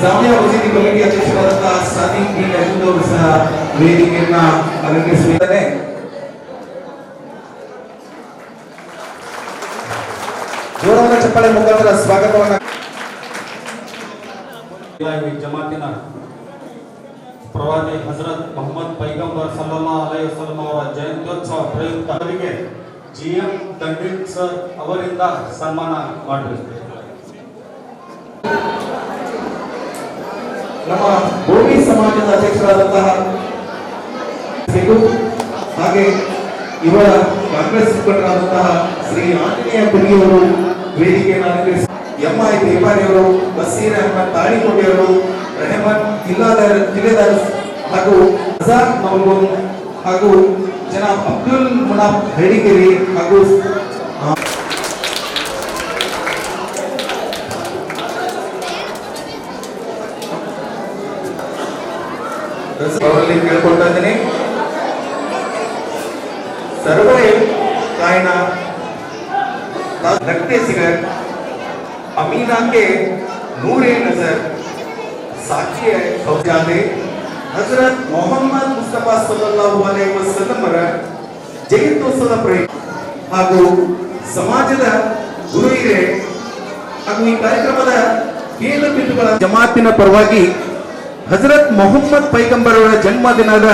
Jamia Masjid committee ಅಧ್ಯಕ್ಷರಾದಂತಹ ಸಾದಿಕ್ ಬಿನ್ ಅಜೀದ್ ಅವರು ಸಹ ವೇದಿಕೆಯನ್ನ ಅಲಂಕರಿಸಲಿದ್ದಾರೆ ಜೋರಾದ ಚಪ್ಪಾಳೆ ಮುಖಾಂತರ ಸ್ವಾಗತವನ್ನ ಇಲಾಹಿ ಜಮಾತಿನ ಪ್ರವಾದಿ ಹಜರತ್ ಮೊಹಮ್ಮದ್ ಪೈಗಂಬರ್ ಸಲ್ಲಲ್ಲಾ ಅಲೈ ವಸಲ್ಲಂ ಅವರ ಜಯಂತ್ಯೋತ್ಸವ ಪ್ರಯುಕ್ತ ಅವರಿಗೆ ಜಿ ಎಂ ದಂಡಿತ್ ಸರ್ ಅವರಿಂದ ಸನ್ಮಾನ ಮಾಡಬೇಕು ನಮ್ಮ ಭೂಮಿ ಸಮಾಜದ ಅಧ್ಯಕ್ಷರಾದಂತಹ ಹಾಗೆ ಇವರ ಕಾಂಗ್ರೆಸ್ ಮುಖಂಡರಾದಂತಹ ಶ್ರೀ ಆಂಜನೇಯ ಪುರಿಯವರು ವೇದಿಕೆಯನ್ನು ಅಲಂಕರಿಸಿ ಎಂಐ ದೇವಾರಿ ಅವರು, ಬಸೀರ್ ಅಹಮದ್ ತಾಳಿಕೋಟೆ ಅವರು, ರೆಹಮಾನ್ ಜಿಲ್ಲಾದಾರ್ ಜಿಲ್ಲೆದಾರ ಹಾಗೂ ಅಜಾದ್ ಮೌಲೂನ್ ಹಾಗೂ ಜನಾಬ್ ಅಬ್ದುಲ್ ಮುನಾಫ್ ಹೇಳಿಕೆರಿ ಹಾಗೂ ಮನಸ್ಸಲ್ಲಿ ಕೇಳ್ಕೊಳ್ತಾ ಇದ್ದೀನಿ. ಸರ್ವೈ ಕಾಯಿನ ಅಮೀನಾಕೆ ಅಮೀನಾಕ್ಕೆ ನೂರೇ ನಜರ್, ಸಾಕ್ಷಿಯ ಸೌಜಾದೆ ಹಜರತ್ ಮೊಹಮ್ಮದ್ ಮುಸ್ತಫಾ ಸಲ್ಲಲ್ಲಾಹು ಅಲೈಹಿ ವಸಲ್ಲಮರ ಜಯಂತೋತ್ಸವದ ಪ್ರಯುಕ್ತ ಹಾಗೂ ಸಮಾಜದ ಗುರು ಹಾಗೂ ಈ ಕಾರ್ಯಕ್ರಮದ ಕೇಂದ್ರ ಬಿಂದುಗಳ ಜಮಾತಿನ ಪರವಾಗಿ ಹಜರತ್ ಮೊಹಮ್ಮದ್ ಪೈಗಂಬರ್ ಅವರ ಜನ್ಮದಿನದ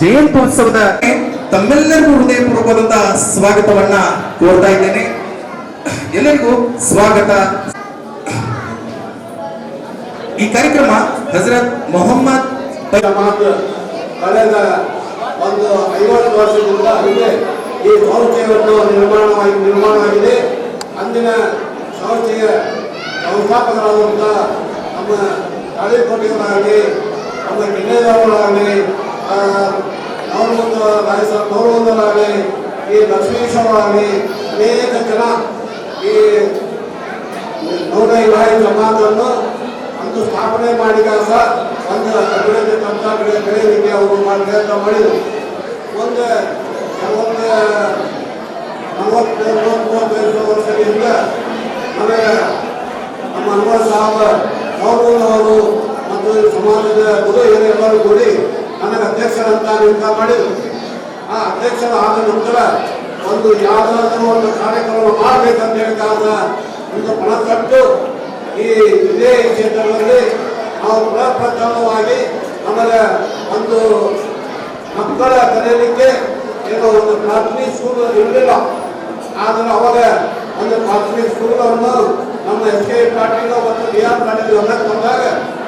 ಜಯಂತ್ಯೋತ್ಸವದ ತಮ್ಮೆಲ್ಲರಿಗೂ ಹೃದಯಪೂರ್ವಕವಾದಂತಹ ಸ್ವಾಗತವನ್ನ ಕೋರ್ತಾ ಇದ್ದೇನೆ. ಎಲ್ಲರಿಗೂ ಸ್ವಾಗತ. ಈ ಕಾರ್ಯಕ್ರಮ ಹಜರತ್ ಮೊಹಮ್ಮದ್ ಕಳೆದ ಒಂದು ಐವತ್ತು ವರ್ಷದಿಂದ ಹಿಂದೆ ಈ ಶೌಚಯವನ್ನು ನಿರ್ಮಾಣವಾಗಿ ನಿರ್ಮಾಣವಾಗಿದೆ. ಅಂದಿನ ಶೌಚಯ ಸಂಸ್ಥಾಪಕರಾದಂಥ ನಮ್ಮ ತಾಳಿಕೋಟೆಯವರಾಗಲಿ ನಮ್ಮ ಕಿನ್ನೇದವರಾಗಲಿ ಅವರೊಂದು ರಾಯಸ ನವರೊಂದರಾಗಲಿ ಈ ಲಕ್ಷ್ಮೀಶ್ವರರಾಗಲಿ, ಅನೇಕ ಜನ ಈ ನೂರ ಇಲಾಖೆ ಜಮಾತನ್ನು ಅಂದು ಸ್ಥಾಪನೆ ಮಾಡಿದಾಗ ಒಂದು ಅಭಿವೃದ್ಧಿ ಕಡೆ ಬೆಳೆಯಲಿಕ್ಕೆ ಅವರು ಪ್ರಯತ್ನ ಮಾಡಿದರು. ಒಂದು, ಕೆಲವೊಂದು ನಲವತ್ತೈದು ಮೂವತ್ತು ಮೂವತ್ತೈದು ವರ್ಷದಿಂದ ನಮಗೆ ನಮ್ಮ ಅನ್ವರ್ ಸಾಹಬ ಅವರು ಮತ್ತು ಸಮಾಜದ ಗುರು ಹಿರಿಯರು ಕೂಡಿ ನನಗೆ ಅಧ್ಯಕ್ಷರಂತ ನೇಮಕ ಮಾಡಿದರು. ಆ ಅಧ್ಯಕ್ಷರ ಆದ ನಂತರ ಒಂದು ಯಾವುದಾದ್ರೂ ಒಂದು ಕಾರ್ಯಕ್ರಮ ಮಾಡಬೇಕಂತ ಹೇಳಿದಾಗ ಒಂದು ಪಣ ಕಟ್ಟು ಈ ಇದೇ ಕ್ಷೇತ್ರಗಳಲ್ಲಿ ನಾವು ಪ್ರಪ್ರಥಮವಾಗಿ ಆಮೇಲೆ ಒಂದು ಮಕ್ಕಳ ಕಲಿಯಲಿಕ್ಕೆ ಏನೋ ಒಂದು ಪ್ರಾಥಮಿಕ ಸ್ಕೂಲ್ ಇರಲಿಲ್ಲ. ಆದರೆ ಅವಾಗ ಒಂದು ಪ್ರಾಥಮಿಕ ಸ್ಕೂಲನ್ನು ನಮ್ಮ ಎಸ್ ಕೆ ಪಾಟೀಲ್ ಮತ್ತು ಡಿ ಆರ್ ಪಾಟೀಲ್ ಗಮನಕ್ಕೆ ಬಂದಾಗ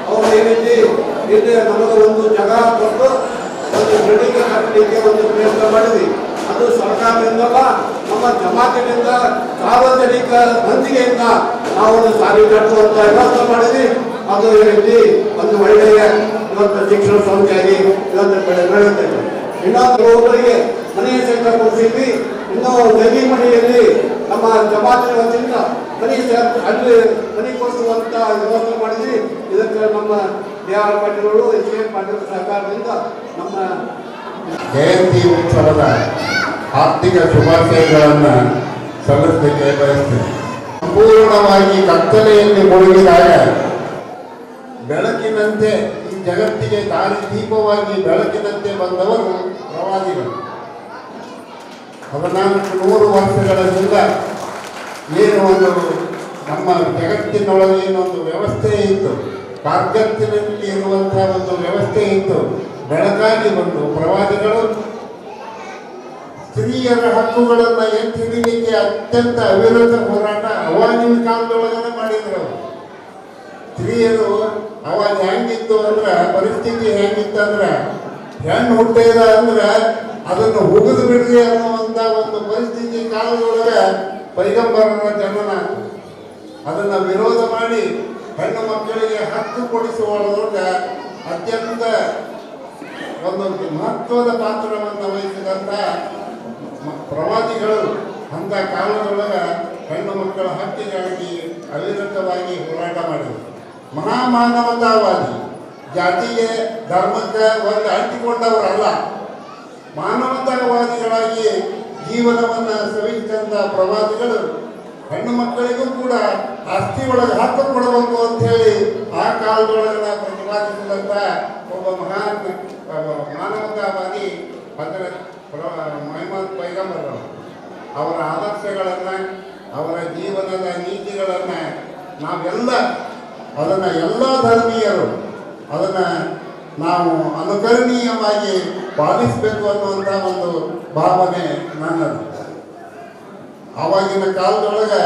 ಅವರು ಏನೈತಿ ಇಲ್ಲಿ ನಮಗೆ ಒಂದು ಜಾಗ ಕೊಟ್ಟು ಒಂದು ಬಿಲ್ಡಿಂಗ್ ಕಟ್ಟಲಿಕ್ಕೆ ಒಂದು ಪ್ರಯತ್ನ ಮಾಡಿದ್ವಿ. ಅದು ಸರ್ಕಾರದಿಂದಲ್ಲ, ನಮ್ಮ ಜಮಾತಿನಿಂದ ಸಾರ್ವಜನಿಕ ಬಂದಿಗೆಯಿಂದ ನಾವು ಒಂದು ಸಾರಿ ಕಟ್ಟುವಂತ ವ್ಯವಸ್ಥೆ ಮಾಡಿದ್ವಿ. ಅದು ರೀತಿ ಒಂದು ಒಳ್ಳೆಯ ಇವತ್ತು ಶಿಕ್ಷಣ ಸಂಸ್ಥೆಯಾಗಿ ಇವತ್ತು ಬೆಳೆ ಬೆಳೆಯುತ್ತೆ. ಇನ್ನೊಂದು ಒಬ್ಬರಿಗೆ ಮನೆಯ ಸಹಿತ ಕೊಡಿಸಿದ್ವಿ ಇನ್ನೂ ಗದಿ ಮನೆಯಲ್ಲಿ ನಮ್ಮ ಜಮಾತಿನ ವತಿಯಿಂದ ಸಹ- ಅಲ್ಲಿ ಕೊಡಿಸುವಂತ ವ್ಯವಸ್ಥೆ ಮಾಡಿದ್ವಿ. ಇದಕ್ಕೆ ನಮ್ಮ D R Patil H K Patil ಸಹಕಾರದಿಂದ ನಮ್ಮ ಜಯಂತಿ ಉತ್ಸವದ ಆರ್ಥಿಕ ಶುಭಾಶಯಗಳನ್ನು ಸಲ್ಲಿಸಲಿಕ್ಕೆ ಬಯಸ್ತೇನೆ. ಸಂಪೂರ್ಣವಾಗಿ ಕತ್ತಲೆಯಲ್ಲಿ ಮುಳುಗಿದಾಗ ಬೆಳಕಿನಂತೆ, ಈ ಜಗತ್ತಿಗೆ ದಾರಿ ದೀಪವಾಗಿ ಬೆಳಕಿನಂತೆ ಬಂದವರು ಪ್ರವಾದಿಗಳು. ಹದಿನಾಲ್ಕು ನೂರು ವರ್ಷಗಳ ಹಿಂದ ಏನು ಒಂದು ನಮ್ಮ ಜಗತ್ತಿನೊಳಗೆ ಏನೊಂದು ವ್ಯವಸ್ಥೆ ಇತ್ತು ಕಾರ್ಗತ್ತಿನಲ್ಲಿ ಇರುವಂತಹ ಒಂದು ವ್ಯವಸ್ಥೆ ಇತ್ತು ಬೆಳಕಾಗಿ ಬಂದು ಪ್ರವಾದಿಗಳು ಸ್ತ್ರೀಯರ ಹಕ್ಕುಗಳನ್ನು ಎತ್ತಿ ಹಿಡಿಲಿಕ್ಕೆ ಅತ್ಯಂತ ಅವಿರತ ಹೋರಾಟ ಅವಾಗಿನ ಕಾಲದೊಳಗನೆ ಮಾಡಿದ್ರು. ಸ್ತ್ರೀಯರು ಅವಾಗ ಹೆಂಗಿತ್ತು ಅಂದ್ರೆ, ಪರಿಸ್ಥಿತಿ ಹೆಂಗಿತ್ತು ಅಂದ್ರೆ, ಹೆಣ್ಣು ಹುಟ್ಟಿದ ಅಂದ್ರೆ ಅದನ್ನು ಹುಗಿದು ಬಿಡ್ರಿ ಅನ್ನುವಂತ ಒಂದು ಪರಿಸ್ಥಿತಿ ಕಾಲದೊಳಗೆ ಪೈಗಂಬರರ ಜನನ ಅದನ್ನ ವಿರೋಧ ಮಾಡಿ ಹೆಣ್ಣು ಮಕ್ಕಳಿಗೆ ಹಕ್ಕು ಕೊಡಿಸುವ ಅತ್ಯಂತ ಒಂದು ಮಹತ್ವದ ಪಾತ್ರವನ್ನು ವಹಿಸಿದಂಥ ಪ್ರವಾದಿಗಳು ಅಂಥ ಕಾಲದೊಳಗೆ ಹೆಣ್ಣು ಮಕ್ಕಳ ಹಕ್ಕಿಗಾಗಿ ಅವಿರತವಾಗಿ ಹೋರಾಟ ಮಾಡಿದರು. ಮಹಾಮಾನವತಾವಾದಿ. ಜಾತಿಗೆ, ಧರ್ಮಕ್ಕೆ ಒಂದು ಅಂಟಿಕೊಂಡವರಲ್ಲ. ಮಾನವತಾವಾದಿಗಳಾಗಿ ಜೀವನವನ್ನು ಸವಿತಂತ ಪ್ರವಾದಿಗಳು ಹೆಣ್ಣು ಮಕ್ಕಳಿಗೂ ಕೂಡ ಆಸ್ತಿ ಒಳಗೆ ಹಾಕಿ ಕೊಡಬೇಕು ಅಂತ ಹೇಳಿ ಆ ಕಾಲದೊಳಗನ್ನ ಪ್ರತಿಪಾದಿಸಿದಂತ ಒಬ್ಬ ಮಹಾನ್ ಮಾನವತಾವಾದಿ ಹಜರತ್ ಮೊಹಮ್ಮದ್ ಪೈಗಂಬರ್ ಅವರ ಆದರ್ಶಗಳನ್ನು ಅವರ ಜೀವನದ ನೀತಿಗಳನ್ನು ನಾವೆಲ್ಲ, ಅದನ್ನ ಎಲ್ಲ ಧರ್ಮೀಯರು, ಅದನ್ನು ನಾವು ಅನುಕರಣೀಯವಾಗಿ ಪಾಲಿಸಬೇಕು ಅನ್ನುವಂಥ ಒಂದು ಭಾವನೆ ನನ್ನದು. ಆವಾಗಿನ ಕಾಲದೊಳಗೆ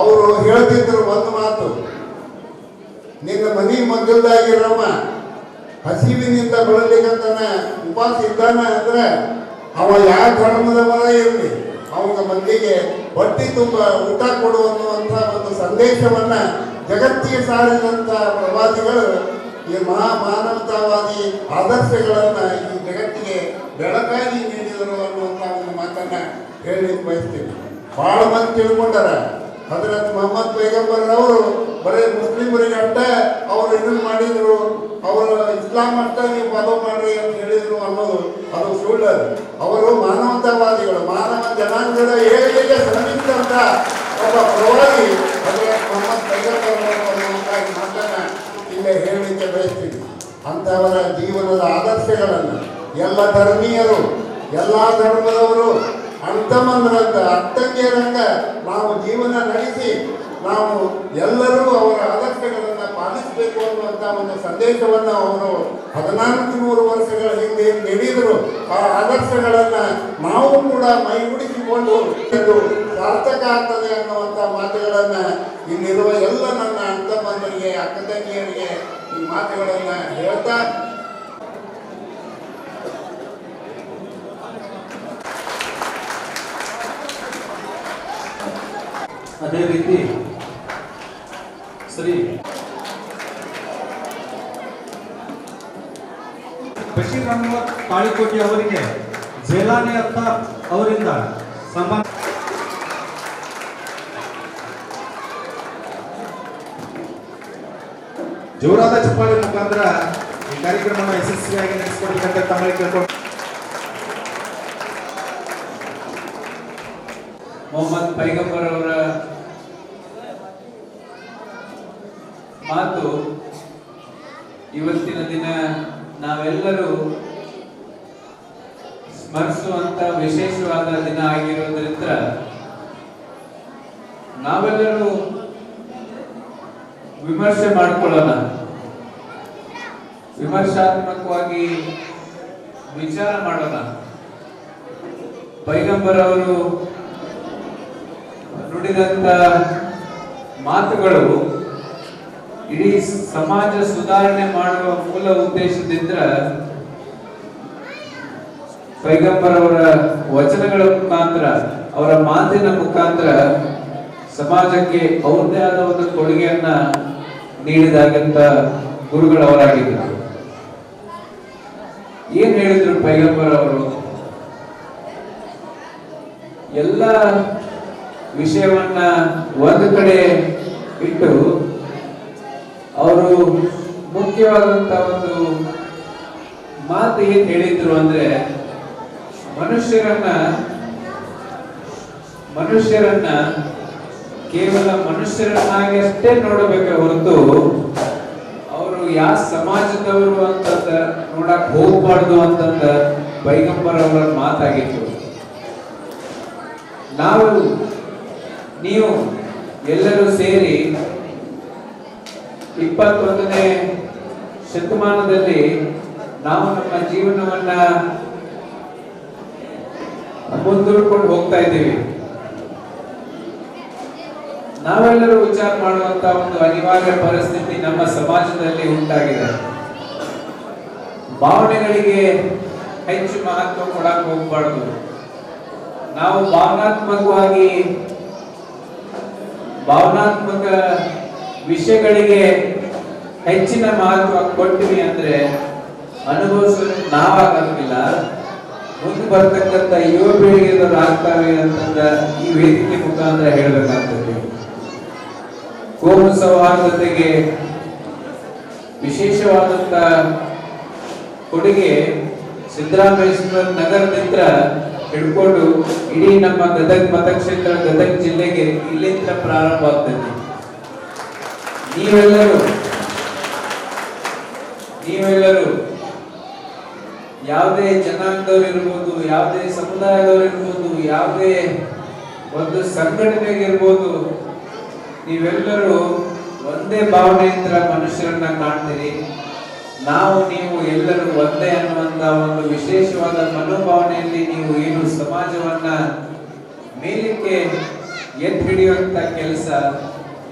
ಅವರು ಹೇಳ್ತಿದ್ರು ಒಂದು ಮಾತು, ನಿನ್ನ ಮನಿ ಮಗ್ಗಲ್ದಾಗಿರವ ಹಸಿವಿನಿಂದ ಬಳಲಿಕಂತನ ಉಪವಾಸ ಇದ್ದಾನ ಅಂದ್ರೆ ಅವ ಯಾವ ಧರ್ಮದವರ ಇರಲಿ. ಅವನ ಮಂದಿಗೆ ಬಟ್ಟಿ ತುಂಬ ಊಟ ಕೊಡು ಅನ್ನುವಂಥ ಒಂದು ಸಂದೇಶವನ್ನು ಜಗತ್ತಿಗೆ ಸಾರಿದಂಥ ಪ್ರವಾದಿಗಳು ಈ ಮಹಾ ಮಾನವತಾವಾದಿ ಆದರ್ಶಗಳನ್ನ ಈ ಜಗತ್ತಿಗೆ ಬೆಳಕಾಗಿ ನೀಡಿದರು ಅನ್ನುವಂಥ ಒಂದು ಮಾತನ್ನ ಹೇಳಲಿಕ್ಕೆ ಬಯಸ್ತೀವಿ ಬಹಳ ಮಂದಿ ತಿಳ್ಕೊಂಡಾರ ಹಜರತ್ ಮೊಹಮ್ಮದ್ ಪೈಗಂಬರ್ ಅವರು ಬರೀ ಮುಸ್ಲಿಮರಿಗೆ ಅಂತ ಅವರು ಇದನ್ನು ಮಾಡಿದ್ರು, ಅವರು ಇಸ್ಲಾಂ ಅಂತ ನೀವು ಫಾಲೋ ಮಾಡ್ರಿ ಅಂತ ಹೇಳಿದ್ರು ಅನ್ನೋದು ಅದು ಸುಳ್ಳು. ಅವರು ಮಾನವತಾವಾದಿಗಳು, ಮಾನವ ಜನಾಂಗದ ಏಳಿಗೆಗೆ ಶ್ರಮಿಸಿದಂತ ಒಬ್ಬ ಪ್ರವಾದಿ ಹಜರತ್ ಮೊಹಮ್ಮದ್ ಪೈಗಂಬರ್ ಅವರು ಅನ್ನುವಂಥ ಈ ಮಾತನ್ನ ಇಲ್ಲೇ ಹೇಳಲಿಕ್ಕೆ ಬಯಸ್ತೀವಿ ಅಂಥವರ ಜೀವನದ ಆದರ್ಶಗಳನ್ನು ಎಲ್ಲ ಧರ್ಮೀಯರು ಎಲ್ಲ ಧರ್ಮದವರು ಅಂತಮಂದ್ರಂಗ ಅತ್ತಂಗಿಯರಂಗ ನಾವು ಜೀವನ ನಡೆಸಿ ನಾವು ಎಲ್ಲರೂ ಅವರ ಆದರ್ಶಗಳನ್ನು ಪಾಲಿಸಬೇಕು ಅನ್ನುವಂಥ ಒಂದು ಸಂದೇಶವನ್ನು ಅವರು ಹದಿನಾಲ್ಕು ನೂರು ವರ್ಷಗಳ ಹಿಂದೆ ನೀಡಿದರು. ಆ ಆದರ್ಶಗಳನ್ನು ನಾವು ಕೂಡ ಮೈಗೂಡಿಸಿಕೊಂಡು ಇದು ಸಾರ್ಥಕ ಆಗ್ತದೆ ಅನ್ನುವಂಥ ಮಾತುಗಳನ್ನು ಇಲ್ಲಿರುವ ಎಲ್ಲ ನನ್ನ ಅಂತ ಅಕ್ಕ ತಂಗಿಯರಿಗೆ ಈ ಮಾತುಗಳನ್ನು ಹೇಳ್ತಾ ಅದೇ ರೀತಿ ಶ್ರೀ ಬಶೀರ್ ಅಹಮದ್ ಕಾಳಿಕೋಟಿ ಅವರಿಗೆ ಜೇಲಾನಿ ಅತ್ತ ಅವರಿಂದ ಸನ್ಮಾನ ಜೋರಾದ ಚಪ್ಪಾಳೆ ಮುಖಾಂತರ ಈ ಕಾರ್ಯಕ್ರಮವನ್ನು ಯಶಸ್ವಿಯಾಗಿ ನಡೆಸಿಕೊಡ್ಬೇಕಂತ ತಮ್ಮಲ್ಲಿ ಕೇಳ್ಕೊಂಡು ಮೊಹಮ್ಮದ್ ಪೈಗಂಬರ್ ಅವರ ಮಾತು ಇವತ್ತಿನ ದಿನ ನಾವೆಲ್ಲರೂ ಸ್ಮರಿಸುವಂತ ವಿಶೇಷವಾದ ದಿನ ಆಗಿರೋದ್ರಿಂದ ನಾವೆಲ್ಲರೂ ವಿಮರ್ಶೆ ಮಾಡಿಕೊಳ್ಳೋಣ. ವಿಮರ್ಶಾತ್ಮಕವಾಗಿ ವಿಚಾರ ಮಾಡೋಣ. ಪೈಗಂಬರ್ ಅವರು ನುಡಿದಂತ ಮಾತುಗಳು ಇಡೀ ಸಮಾಜ ಸುಧಾರಣೆ ಮಾಡುವ ಮೂಲ ಉದ್ದೇಶದಿಂದ ಪೈಗಂಬರ್ ಅವರ ವಚನಗಳ ಮುಖಾಂತರ, ಅವರ ಮಾತಿನ ಮುಖಾಂತರ ಸಮಾಜಕ್ಕೆ ಅವ್ರದ್ದೇ ಆದ ಒಂದು ಕೊಡುಗೆಯನ್ನ ನೀಡಿದಾಗಂತ ಗುರುಗಳವರಾಗಿದ್ದರು ಏನ್ ಹೇಳಿದ್ರು ಪೈಗಂಬರ್ ಅವರು ಎಲ್ಲ ವಿಷಯವನ್ನ ಒಂದು ಕಡೆ ಇಟ್ಟು ಅವರು ಮುಖ್ಯವಾದಂತ ಒಂದು ಮಾತು ಏನ್ ಹೇಳಿದ್ರು ಅಂದ್ರೆ, ಮನುಷ್ಯರನ್ನ ಮನುಷ್ಯರನ್ನ ಕೇವಲ ಮನುಷ್ಯರನ್ನಾಗಿ ಅಷ್ಟೇ ನೋಡಬೇಕ ಹೊರತು ಅವರು ಯಾವ ಸಮಾಜದವರು ಅಂತಂದ ನೋಡಕ್ ಹೋಗ್ಬಾರ್ದು ಅಂತಂದ ಪೈಗಂಬರ್ ಅವರ ಮಾತಾಗಿತ್ತು. ನಾವು, ನೀವು ಎಲ್ಲರೂ ಸೇರಿ ಇಪ್ಪತ್ತೊಂದನೇ ಶತಮಾನದಲ್ಲಿ ನಾವು ನಮ್ಮ ಜೀವನವನ್ನ ಮುಂದೂಡ್ಕೊಂಡು ಹೋಗ್ತಾ ಇದ್ದೀವಿ. ನಾವೆಲ್ಲರೂ ವಿಚಾರ ಮಾಡುವಂತ ಒಂದು ಅನಿವಾರ್ಯ ಪರಿಸ್ಥಿತಿ ನಮ್ಮ ಸಮಾಜದಲ್ಲಿ ಉಂಟಾಗಿದೆ. ಭಾವನೆಗಳಿಗೆ ಹೆಚ್ಚು ಮಹತ್ವ ಕೊಡಕ್ ಹೋಗ್ಬಾರ್ದು. ನಾವು ಭಾವನಾತ್ಮಕವಾಗಿ ಭಾವನಾತ್ಮಕ ವಿಷಯಗಳಿಗೆ ಹೆಚ್ಚಿನ ಮಹತ್ವ ಕೊಟ್ಟಿವಿ ಅಂದ್ರೆ ಅನುಭವಿಸಲು ನಾವಾಗಂಗಿಲ್ಲ ಮುಂದೆ ಬರ್ತಕ್ಕಂಥ ಯುವ ಪೀಳಿಗೆದವರು ಆಗ್ತಾವೆ ಅಂತಂದ ಈ ವೇದಿಕೆ ಮುಖಾಂತರ ಹೇಳಬೇಕಾಗ್ತದೆ. ಕೋಮು ಸೌಹಾರ್ದತೆಗೆ ವಿಶೇಷವಾದಂತ ಕೊಡುಗೆ ಸಿದ್ದರಾಮೇಶ್ವರ ನಗರದಿಂದ ಹಿಡ್ಕೊಂಡು ಇಡೀ ನಮ್ಮ ಗದಗ್ ಮತಕ್ಷೇತ್ರ ಗದಗ್ ಜಿಲ್ಲೆಗೆ ಇಲ್ಲಿಂದ ಪ್ರಾರಂಭ ಆಗ್ತದೆ ನೀವೆಲ್ಲರೂ ನೀವೆಲ್ಲರೂ ಯಾವುದೇ ಜನಾಂಗದವ್ರು ಇರ್ಬೋದು ಯಾವುದೇ ಸಮುದಾಯದವ್ರು ಇರ್ಬೋದು ಯಾವುದೇ ಒಂದು ಸಂಘಟನೆಗಿರ್ಬೋದು, ನೀವೆಲ್ಲರೂ ಒಂದೇ ಭಾವನೆಯಿಂದ ಮನುಷ್ಯರನ್ನ ಕಾಣ್ತೀರಿ. ನಾವು ನೀವು ಎಲ್ಲರೂ ಒಂದೇ ಅನ್ನುವಂತ ಒಂದು ವಿಶೇಷವಾದ ಮನೋಭಾವನೆಯಲ್ಲಿ ನೀವು ಏನು ಸಮಾಜವನ್ನ ಮೇಲಕ್ಕೆ ಎತ್ತಿ ಹಿಡಿಯುವಂತ ಕೆಲಸ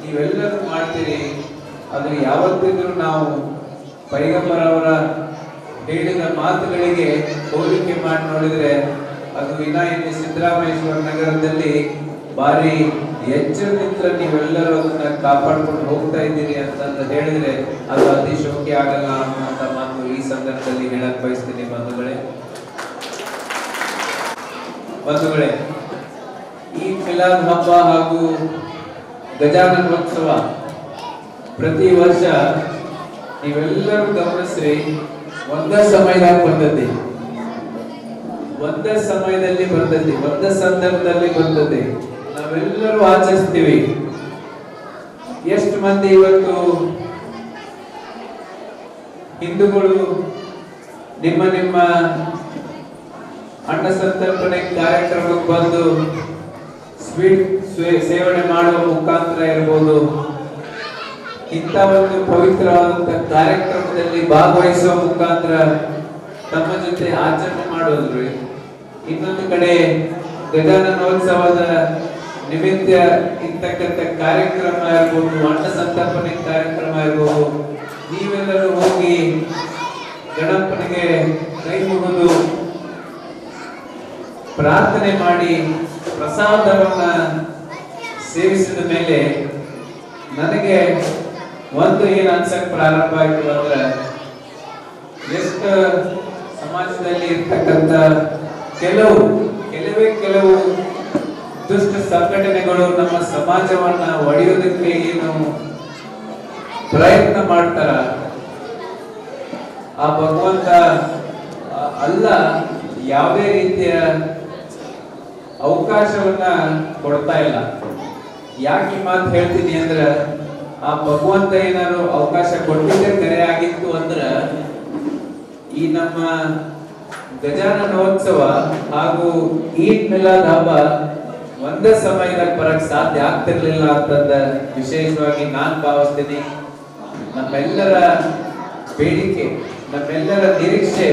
ನೀವೆಲ್ಲರೂ ಮಾಡ್ತೀರಿ, ಅದು ಯಾವತ್ತಿದ್ರೂ ನಾವು ಪೈಗಂಬರವರ ಹೇಳಿದ ಮಾತುಗಳಿಗೆ ಹೋಲಿಕೆ ಮಾಡಿ ನೋಡಿದರೆ ಅದು ವಿನಾಯಿತಿ ಸಿದ್ದರಾಮೇಶ್ವರ ನಗರದಲ್ಲಿ ಭಾರಿ ಎಚ್ಚರದಿಂದ ನೀವೆಲ್ಲರೂ ಅದನ್ನ ಕಾಪಾಡ್ಕೊಂಡು ಹೋಗ್ತಾ ಇದ್ದೀರಿ ಅಂತ ಹೇಳಿದ್ರೆ ಅದು ಅತಿಶೋಕಿ ಆಗಲ್ಲ ಅನ್ನುವಂತ ಮಾತು ಈ ಸಂದರ್ಭದಲ್ಲಿ ಹೇಳಕ್ ಬಯಸ್ತೀನಿ ಬಂಧುಗಳೇ. ಬಂಧುಗಳೇ, ಈ ಮಿಲಾದ್ ಹಬ್ಬ ಹಾಗೂ ಗಜಾನನೋತ್ಸವ. ಪ್ರತಿ ವರ್ಷ ನೀವೆಲ್ಲರೂ ಗಮನಿಸ್ರಿ, ಒಂದೇ ಸಮಯದಾಗ ಬಂದದ್ದೆ. ಒಂದೇ ಸಮಯದಲ್ಲಿ ಬಂದದ್ದೆ, ಒಂದ ಸಂದರ್ಭದಲ್ಲಿ ಬಂದದ್ದೆ. ನಾವೆಲ್ಲರೂ ಆಚರಿಸ್ತೀವಿ. ಎಷ್ಟು ಮಂದಿ ಇವತ್ತು ಹಿಂದೂಗಳು ನಿಮ್ಮ ನಿಮ್ಮ ಅನ್ನ ಸಂತರ್ಪಣೆ ಕಾರ್ಯಕ್ರಮಕ್ಕೆ ಬಂದು ಸ್ವೀಟ್ ಸೇವನೆ ಮಾಡುವ ಮುಖಾಂತರ ಇರಬಹುದು ಇಂಥ ಒಂದು ಪವಿತ್ರವಾದಂತ ಕಾರ್ಯಕ್ರಮದಲ್ಲಿ ಭಾಗವಹಿಸುವ ಮುಖಾಂತರ ತಮ್ಮ ಜೊತೆ ಆಚರಣೆ ಮಾಡೋದ್ರಿ ಇನ್ನೊಂದು ಕಡೆ ಗಜಾನನೋತ್ಸವದ ನಿಮಿತ್ತ ಇರ್ತಕ್ಕಂಥ ಕಾರ್ಯಕ್ರಮ ಇರ್ಬೋದು, ಅನ್ನ ಸಂತರ್ಪಣೆ ಕಾರ್ಯಕ್ರಮ ಇರ್ಬೋದು, ನೀವೆಲ್ಲರೂ ಹೋಗಿ ಗಣಪನಿಗೆ ಕೈ ಮುಗಿದು ಪ್ರಾರ್ಥನೆ ಮಾಡಿ ಪ್ರಸಾದವನ್ನ ಸೇವಿಸಿದ ಮೇಲೆ ನನಗೆ ಒಂದು ಏನು ಅನ್ಸಕ್ ಪ್ರಾರಂಭ ಆಯ್ತು ಅಂದ್ರೆ ಎಷ್ಟು ಸಮಾಜದಲ್ಲಿ ಇರ್ತಕ್ಕಂಥ ಕೆಲವು, ಕೆಲವೇ ಕೆಲವು ದುಷ್ಟ ಸಂಘಟನೆಗಳು ನಮ್ಮ ಸಮಾಜವನ್ನ ಒಡೆಯೋದಕ್ಕೆ ಏನು ಪ್ರಯತ್ನ ಮಾಡ್ತಾರ. ಆ ಭಗವಂತ ಅಲ್ಲ, ಯಾವುದೇ ರೀತಿಯ ಅವಕಾಶವನ್ನ ಕೊಡ್ತಾ ಇಲ್ಲ. ಯಾಕೆ ಮಾತು ಹೇಳ್ತೀನಿ ಅಂದ್ರೆ, ಆ ಭಗವಂತ ಏನಾರು ಅವಕಾಶ ಕೊಟ್ಟಿದ್ದೆ ಕರೆ ಆಗಿತ್ತು ಅಂದ್ರ, ಈ ನಮ್ಮ ಗಜಾನನೋತ್ಸವ ಹಾಗೂ ಈದ್ ಮಿಲಾದ್ ಹಬ್ಬ ಒಂದೇ ಸಮಯದಲ್ಲಿ ಬರಕ್ ಸಾಧ್ಯ ಆಗ್ತಿರ್ಲಿಲ್ಲ ಅಂತಂದ ವಿಶೇಷವಾಗಿ ನಾನ್ ಭಾವಿಸ್ತೀನಿ. ನಮ್ಮೆಲ್ಲರ ಬೇಡಿಕೆ, ನಮ್ಮೆಲ್ಲರ ನಿರೀಕ್ಷೆ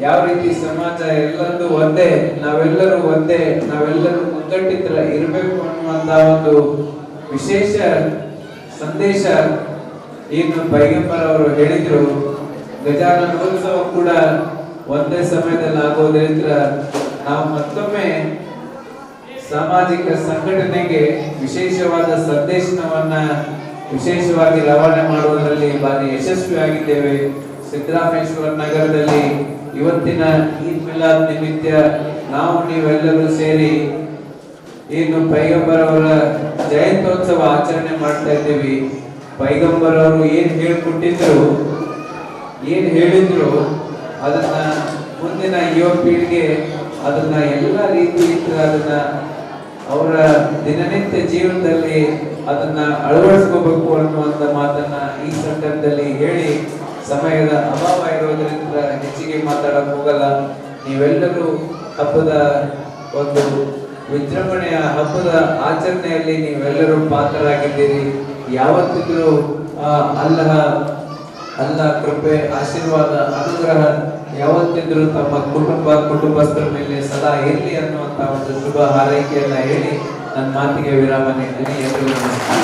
ಯಾವ ರೀತಿ ಸಮಾಜ ಎಲ್ಲರೂ ಒಂದೇ, ನಾವೆಲ್ಲರೂ ಒಂದೇ, ನಾವೆಲ್ಲರೂ ಮುಂದಟ್ಟಿತ್ರ ಇರಬೇಕು ಅನ್ನುವಂತ ಒಂದು ವಿಶೇಷ ಸಂದೇಶ ಏನು ಪೈಗಂಬರ್ ಅವರು ಹೇಳಿದ್ರು. ಗಜಾನನೋತ್ಸವ ಕೂಡ ಒಂದೇ ಸಮಯದಲ್ಲಿ ಆಗೋದ್ರಿಂದ ನಾವು ಮತ್ತೊಮ್ಮೆ ಸಾಮಾಜಿಕ ಸಂಘಟನೆಗೆ ವಿಶೇಷವಾದ ಸಂದೇಶನವನ್ನ ವಿಶೇಷವಾಗಿ ರವಾನೆ ಮಾಡುವುದರಲ್ಲಿ ಬಾರಿ ಯಶಸ್ವಿಯಾಗಿದ್ದೇವೆ. ಸಿದ್ದರಾಮೇಶ್ವರ ನಗರದಲ್ಲಿ ಇವತ್ತಿನ ಈದ್ ಮಿಲಾದ್ ನಿಮಿತ್ತ ನಾವು ನೀವೆಲ್ಲರೂ ಸೇರಿ ಏನು ಪೈಗಂಬರ್ ಅವರ ಜಯಂತ್ಯೋತ್ಸವ ಆಚರಣೆ ಮಾಡ್ತಾ ಇದ್ದೀವಿ. ಪೈಗಂಬರ್ ಅವರು ಏನ್ ಹೇಳ್ಕೊಟ್ಟಿದ್ರು, ಏನ್ ಹೇಳಿದ್ರು, ಅದನ್ನ ಮುಂದಿನ ಯುವ ಪೀಳಿಗೆ ಅದನ್ನ ಎಲ್ಲ ರೀತಿಯಿಂದ ಅದನ್ನ ಅವರ ದಿನನಿತ್ಯ ಜೀವನದಲ್ಲಿ ಅದನ್ನ ಅಳವಡಿಸ್ಕೋಬೇಕು ಅನ್ನುವಂತ ಮಾತನ್ನ ಈ ಸಂದರ್ಭದಲ್ಲಿ ಹೇಳಿ ಸಮಯದ ಅಭಾವ ಇರುವುದರಿಂದ ಹೆಚ್ಚಿಗೆ ಮಾತಾಡಕ್ಕೆ ಹೋಗಲ್ಲ. ನೀವೆಲ್ಲರೂ ಹಬ್ಬದ ಒಂದು ವಿಜೃಂಭಣೆಯ ಹಬ್ಬದ ಆಚರಣೆಯಲ್ಲಿ ನೀವೆಲ್ಲರೂ ಪಾತ್ರರಾಗಿದ್ದೀರಿ. ಯಾವತ್ತಿದ್ರೂ ಅಲ್ಲಹ, ಅಲ್ಲ ಕೃಪೆ, ಆಶೀರ್ವಾದ, ಅನುಗ್ರಹ ಯಾವತ್ತಿದ್ರೂ ತಮ್ಮ ಕುಟುಂಬ ಕುಟುಂಬಸ್ಥರ ಮೇಲೆ ಸದಾ ಇರಲಿ ಅನ್ನುವಂತ ಒಂದು ಶುಭ ಹಾರೈಕೆಯನ್ನ ಹೇಳಿ ನನ್ನ ಮಾತಿಗೆ ವಿರಾಮ ನೀಡ್ತೀನಿ ಎಲ್ಲರೂ ನಮಸ್ಕಾರ.